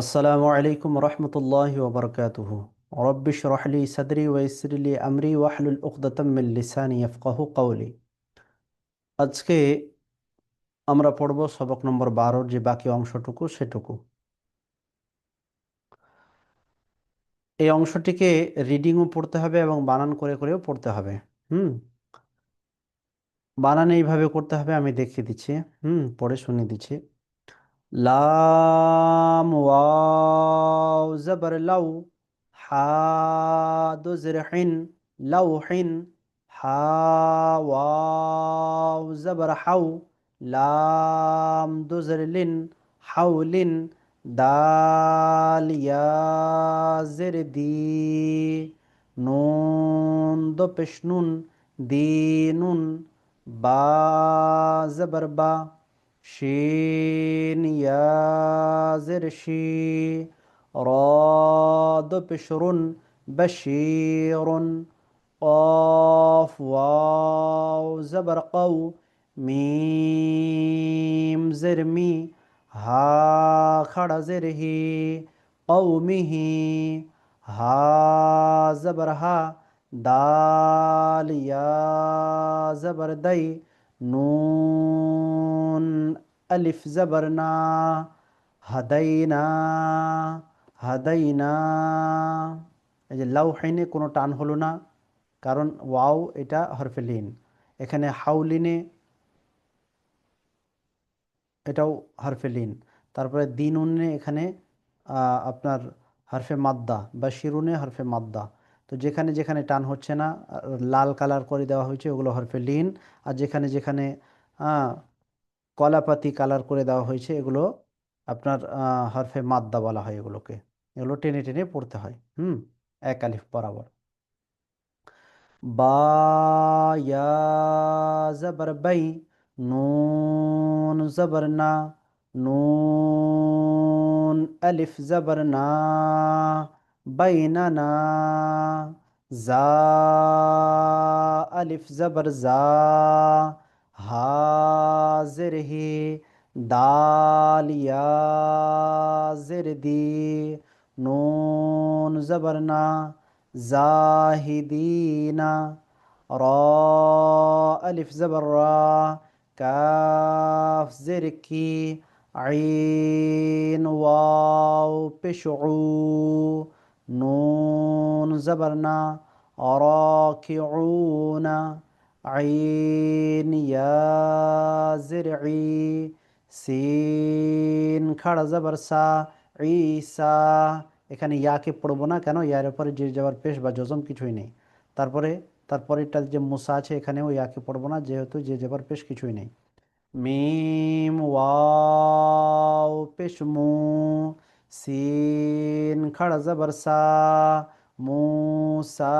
আসসালামু আলাইকুম রহমতুল্লাহ ওবরকাতুহু রব্বিশ রহলি সদরি ওয়াইসরিলি আমরি ওয়াহলুল উকদাতাম মিন লিসানি ইয়াফকাহু কওলি। আজকে আমরা পড়ব সবক নম্বর বারোর যে বাকি অংশটুকু সেটুকু। এই অংশটিকে রিডিংও পড়তে হবে এবং বানান করে করেও পড়তে হবে। হুম? বানান এইভাবে করতে হবে, আমি দেখিয়ে দিচ্ছি। হুম? পড়ে শুনিয়ে দিচ্ছি। لام واو زبر لو حاد زرحن لوحن حا واو زبر حو لام دزر لن حول دال یا زر دی نون دو پشنون دینون با زبر با. شين يا زرشي راد بشر بشير قاف واو زبرقو ميم زرمي ها خڑا زرهي قومه ها زبرها دال يا زبردي নুন আলিফ জবরনা হাদাইনা হাদাইনা এই যে লাউ হাইনে কোনো টান হলো না, কারণ ওয়াও এটা হরফে লিন। এখানে হাউলিনে এটাও হরফে লিন। তারপরে দিন উন্নে এখানে আপনার হরফে মাদ্দা বা শিরুনে হরফে মাদ্দা। তো যেখানে যেখানে টান হচ্ছে না লাল কালার করে দেওয়া হয়েছে, ওগুলো হরফে লিন। আর যেখানে যেখানে কলাপাতি কালার করে দেওয়া হয়েছে, এগুলো আপনার হরফে মাদ্দা বলা হয় এগুলোকে। এগুলো টেনে টেনে পড়তে হয়। হুম, এক আলিফ বরাবর। বা জবর বাই, নুন জবর না, নুন আলিফ জবর না। بيننا. زا ألف زبر زا ها زره دال يا زردي نون زبرنا زاهدينا را ألف زبر را كاف زركي عين واو بشعو. নুন জবরনা না আইন ইয়াজরি সিন খাড়া জবরসা ঈসা এখানে ইয়াকে পড়ব না কেন? ইয়ার উপরে জির যাবার পেশ বা যজম কিছুই নেই। তারপরে তারপরে এটা যে মুসা আছে এখানেও ইয়াকে পড়ব না, যেহেতু যে যাবার পেশ কিছুই নেই। মিম, ওয়াও, পেশ মু। সিন, খাড়া জবর সা মুসা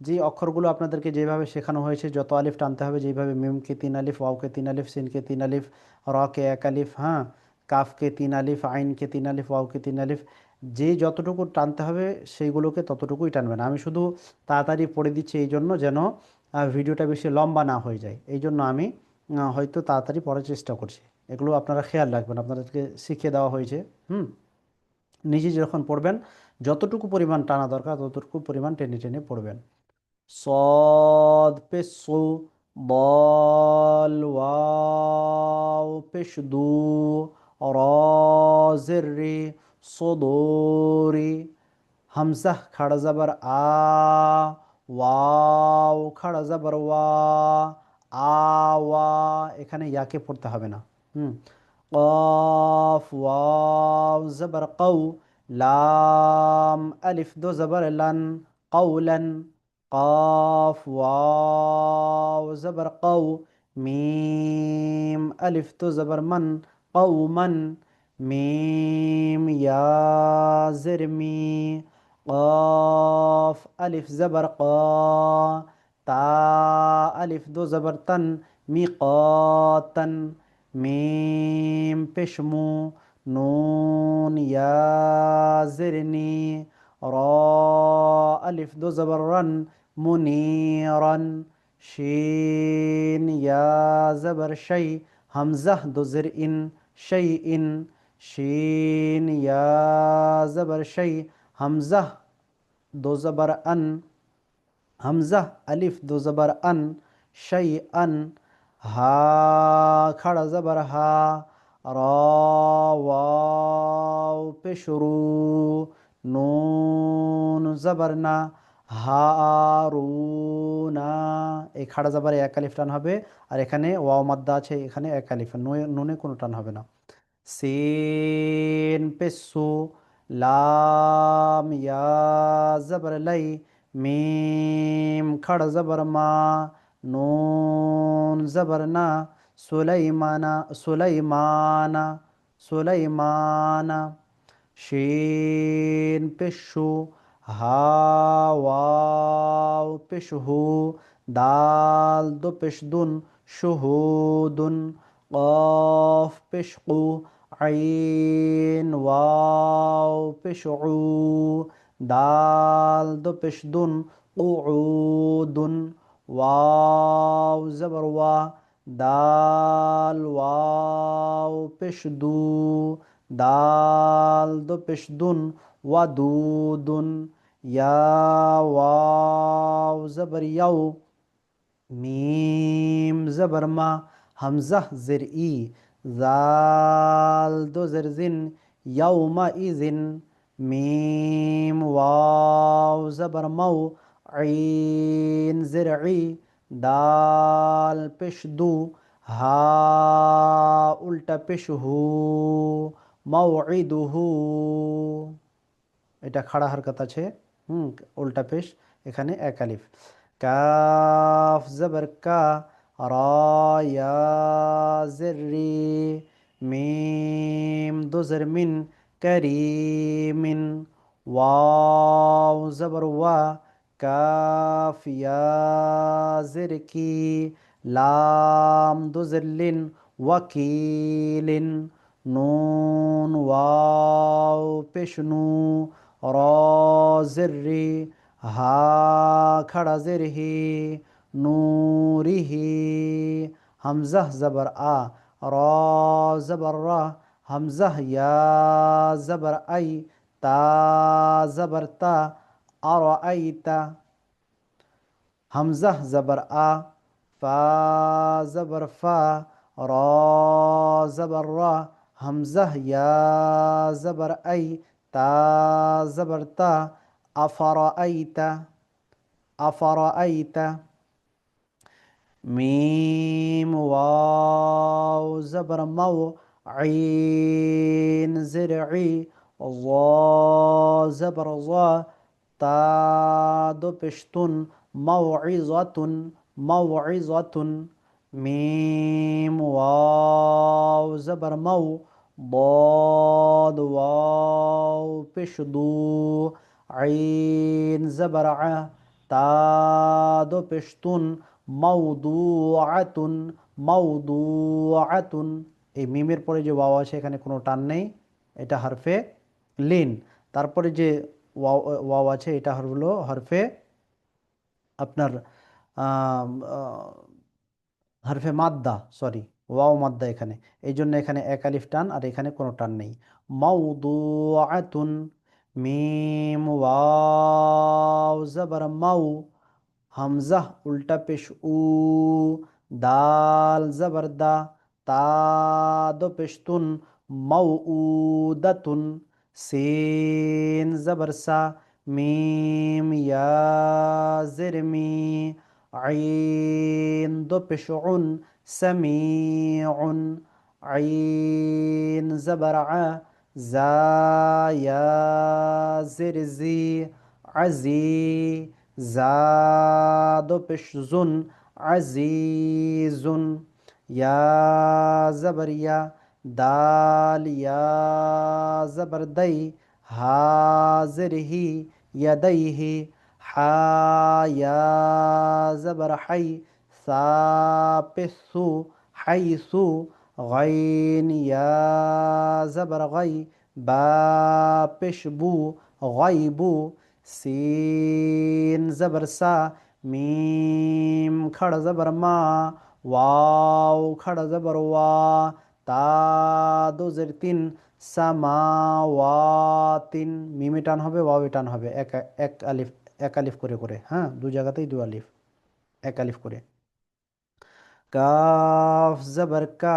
যে অক্ষরগুলো আপনাদেরকে যেভাবে শেখানো হয়েছে, যত আলিফ টানতে হবে, যেভাবে মিমকে তিন আলিফ ওয়াওকে তিন আলিফ সিনকে তিন আলিফ রকে এক আলিফ হ্যাঁ কাফকে তিন আলিফ আইনকে তিন আলিফ ওয়াওকে তিন আলিফ, যে যতটুকু টানতে হবে, সেইগুলোকে ততটুকুই টানবেন। আমি শুধু তাড়াতাড়ি পড়ে দিচ্ছি এই জন্য যেন ভিডিওটা বেশি লম্বা না হয়ে যায়। এই জন্য আমি হয়তো তাড়াতাড়ি পড়ার চেষ্টা করছি। এগুলো আপনারা খেয়াল রাখবেন। আপনাদেরকে শিখিয়ে দেওয়া হয়েছে। হুম? নিজে যখন পড়বেন, যতটুকু পরিমাণ টানা দরকার, ততটুকু পরিমাণ টেনে টেনে পড়বেন। সদ পেসু, বল, ওয়াও পেশদু রজরি সদরি হামজাহ, খাড়া জবর, আ, ওয়াও, খাড়া জবর, ওয়া আওয়া এখানে ইয়াকে পড়তে হবে না। قاف واو زبر قو. لام ألف دو زبر لن. قولا. قاف واو زبر قو. ميم ألف دو زبر من. قوما. ميم يا زرمي قاف ألف زبر قا. تا ألف دو زبر تن. ميقاتا. ميم بشمو نون يا زرني را ألف دو زبرن منيرا شين يا زبر شيء همزة دو زرء شيء شين يا زبر شيء همزة دو زبر أن همزة ألف دو زبر أن شيئا হা, খাড়া জবর হা, র পেশরু, নুন জবর না হারুনা এই খাড়া জাবারে এক আলিফ টান হবে, আর এখানে ওয়াও মাদ্দা আছে, এখানে এক আলিফ নুনে কোনো টান হবে না। সিন, পেসু, লাম, ইয়া, জবর লাই, মিম, খড় জবর মা نون زبرنا سليمانا سليمانا سليمانا شين پشو ها واو پشهو دال دو پشدون شهودن قاف پشقو عين واو پشعو. دال دو پشدون قعودن. واو زبر وا دال واو پش دو دال دو پش دون و دودون یا واو زبر یو. میم زبر ما. همزه زرئی زال دو زرزن یوم ایزن میم واو زبر مو. জের ই দাল পেশ দু হা উল্টা পেশ হু মাউইদুহু এটা খাড়া হরকত আছে, হুম, উল্টা পেশ, এখানে এক আলিফ। কাফ জবর কা রায়া জেরি মিম দুজর মিন করিমিন। ওয়াও জবর ওয়া کاف یا زر کی لام دو ذلن وکیلن نون واو پشنو را زری ها کھڑا زرهی نوریهی همزه زبر آ را زبر را همزه یا زبر ای تا زبر تا أرأيت؟ همزة زبر أ فا زبر فا را زبر را. همزة يا زبر أي تا زبر تا. أفرأيت؟ أفرأيت؟ ميم واو زبر مو عين زرعي ظا زبر ظا. تا دو پشتون موعظة موعظة ميم واو زبر مو ضاد واو پشدو عين زبر ع تا دو پشتون موضوعة موضوعة এই মিমের পরে যে ওয়াও আছে এখানে কোনো টান নেই এটা হরফে লিন তারপরে যে ওয়াও আছে, এটা হলো হরফে আপনার হরফে মাদ্দা সরি ওয়াও মাদ্দা এখানে। এই জন্য এখানে এক আলিফ টান আর এখানে কোনো টান নেই। মাউদুআতুন মিম ওয়াও, জবর মাউ হামজাহ উল্টা পেশ উ, দাল, জবর দা, তা, দো পেশতুন মাউদাতুন سين زبر سا ميم يا زرمي عين ضبشع سميع عين زبرع زا يا زرزي عزي زاد بشزن عزيز يا زبريا دال یا زبر دی حاضره یدیه حا یا زبر حی ثاپسو حیسو غین یا زبر غی با پشبو غیبو سین زبر سا میم کھڑ زبر ما واو کھڑ زبر وا তা দোজের তিন সামাওয়াতিন, মিমে টান হবে ওয়াবে টান হবে, এক এক আলিফ এক আলিফ করে করে হ্যাঁ? দু জায়গাতেই দু আলিফ, এক আলিফ করে। কাফ জবর কা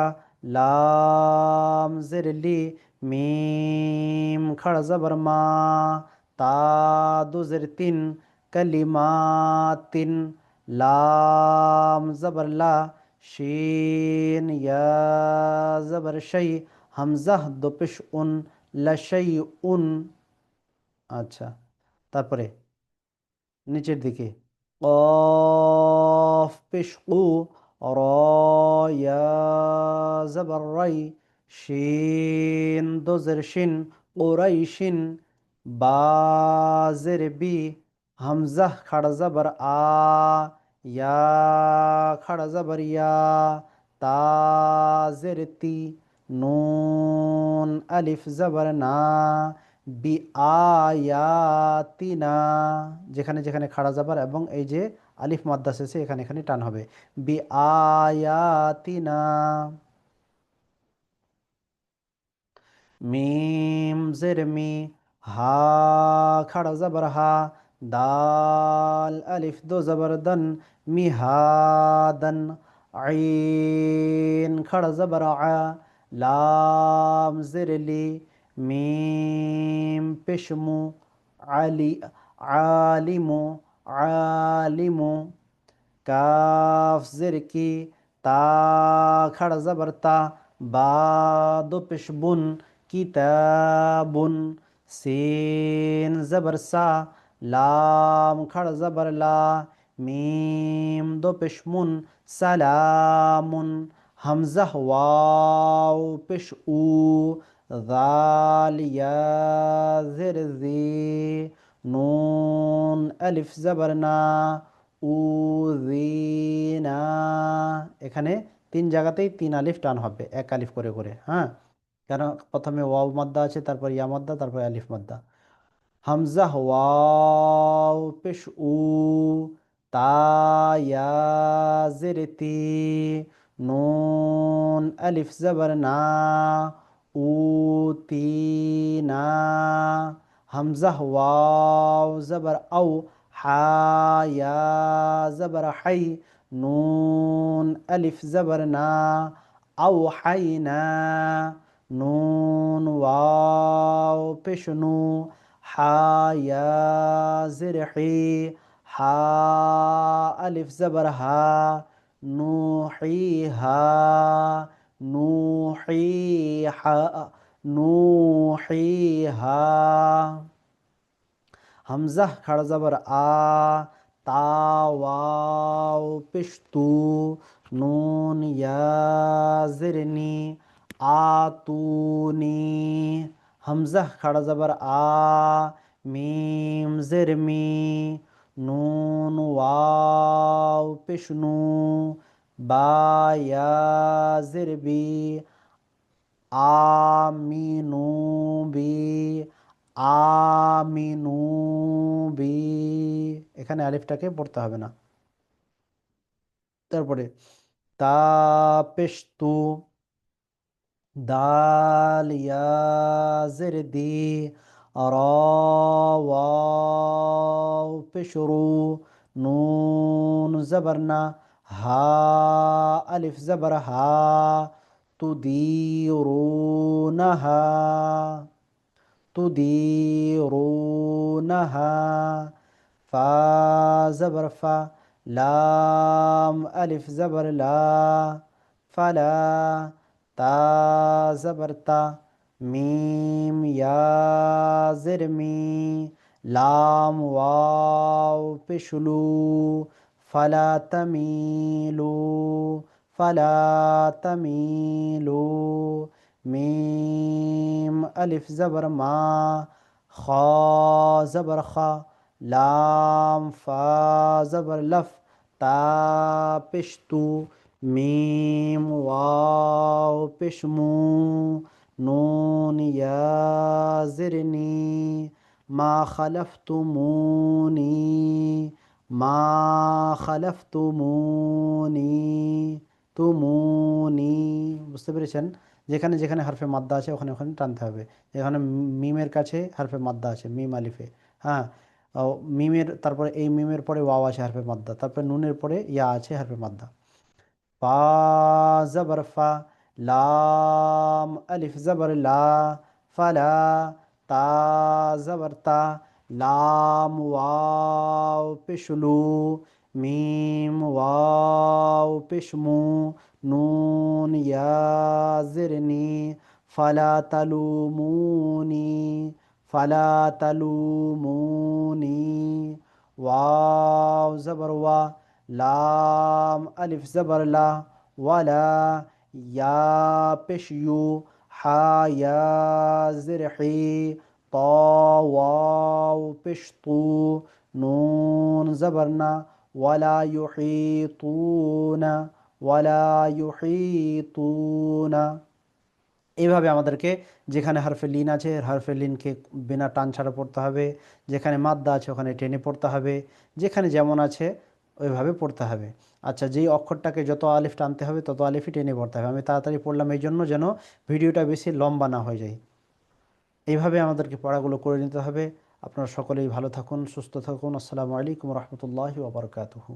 লাম জের লি, মিম খড় জবর মা তা দু জের তিন লাম জবর লা শিন ইয়া জবর শাই হামজাহ দো পেশ উন লাশাই উন আচ্ছা তারপরে নিচের দিকে কফ পেশ উ র ইয়া জবর রাই শিন দোজের শিন ওরাইশিন বাজের বি হামজাহ খাড়া জবর আ ইয়া খাড়া জবর ইয়া তাজের তি নুন আলিফ জবর না বি আয়াতিনা যেখানে যেখানে খাড়া যাবার এবং এই যে আলিফ মাদ্দা শেষে এখানে এখানে টান হবে বি আয়াতিনা মিম জের মি হা খাড়া জবর হা دال، الف، دو زبردن مہادن، عین، کھڑ، زبر ع لام زرلی میم، پشمو، علی، عالمو عالمو، کاف، زر، کی، تا، کھڑ، زبر، تا، با، دو پشبن کتابن سین، زبر، سا লাম খাড়া জবর লা মিম দো পেশমুন সালামুন হামজাহ ওয়াও পেশ উ ذال يا زر ذي নুন আলিফ জাবারনা উজিনা এখানে তিন জায়গাতেই তিন আলিফ টান হবে এক আলিফ করে করে হ্যাঁ কেন প্রথমে ওয়াও মাদ্দা আছে তারপর ইয়া মাদ্দা তারপর আলিফ মাদ্দা همزه واو پش أو تا یا زرتی نون ألف زبرنا أو تینا همزه واو زبر أو حا یا زبر حی نون ألف زبرنا أو حینا نون واو پیش حا يا زرحي حا ألف زبرها نوحيها نوحيها نوحيها همزه خر زبر آ تا واو پشتو نون يا زرني آتوني হামজাহ খাড়া জবর আ, মিম জিরমি নুন, ওয়াও পিশনু বায়াজির বি আমিনু বি আমিনু বি এখানে আলিফটাকে পড়তে হবে না। তারপরে দাল ইয়াজির دال يا زردي را واو بشرو نون زبرنا ها ألف زبرها تديرونها تديرونها. فا زبر فا لام ألف زبر لا فلا. تا زبر تا میم یا زرمی لام واو پشلو فلا تمیلو فلا تمیلو میم الف زبر ما خا زبر خا لام فا زبر لف تا پشتو মিম ওয়াও পেশমু নুন ইয়াজিরনি মা খালাফতুমুনি মা খালাফতুমুনি তুমুনি বুঝতে পেরেছেন? যেখানে যেখানে হারফে মাদ্দা আছে, ওখানে ওখানে টানতে হবে। যেখানে মিমের কাছে হারফে মাদ্দা আছে, মিম আলিফে। হ্যাঁ মিমের, তারপরে এই মিমের পরে ওয়াও আছে হারফে মাদ্দা। তারপরে নুনের পরে ইয়া আছে হারফে মাদ্দা। فا زبر فا، لام الف زبر لا، فلا تا زبر تا، لام واو پشلو، میم واو پشمو، نون یا زرنی، فلا تلومونی فلا تلومونی، واو زبر وا লাম আলিফ জবর লা ওয়ালা ইয়া পেশিউ হা ইয়া জিরহি ত ওয়াও পেশতু নুন জবরনা ওয়ালা ইউহিতুনা ওয়ালা ইউহিতুনা এইভাবে আমাদেরকে যেখানে হারফে লিন আছে হারফে লিনকে বিনা টান ছাড়া পড়তে হবে। যেখানে মাদ্দা আছে, ওখানে টেনে পড়তে হবে। যেখানে যেমন আছে ওইভাবে পড়তে হবে। আচ্ছা যেই অক্ষরটাকে যত আলিফ টানতে হবে, তত আলিফই টেনে পড়তে হবে। আমি তাড়াতাড়ি পড়লাম এই জন্য যেন ভিডিওটা বেশি লম্বা না হয়ে যায়। এইভাবে আমাদেরকে পড়াগুলো করে নিতে হবে। আপনারা সকলেই ভালো থাকুন, সুস্থ থাকুন। আসসালামু আলাইকুম রহমতুল্লাহি ওবরকাতুহু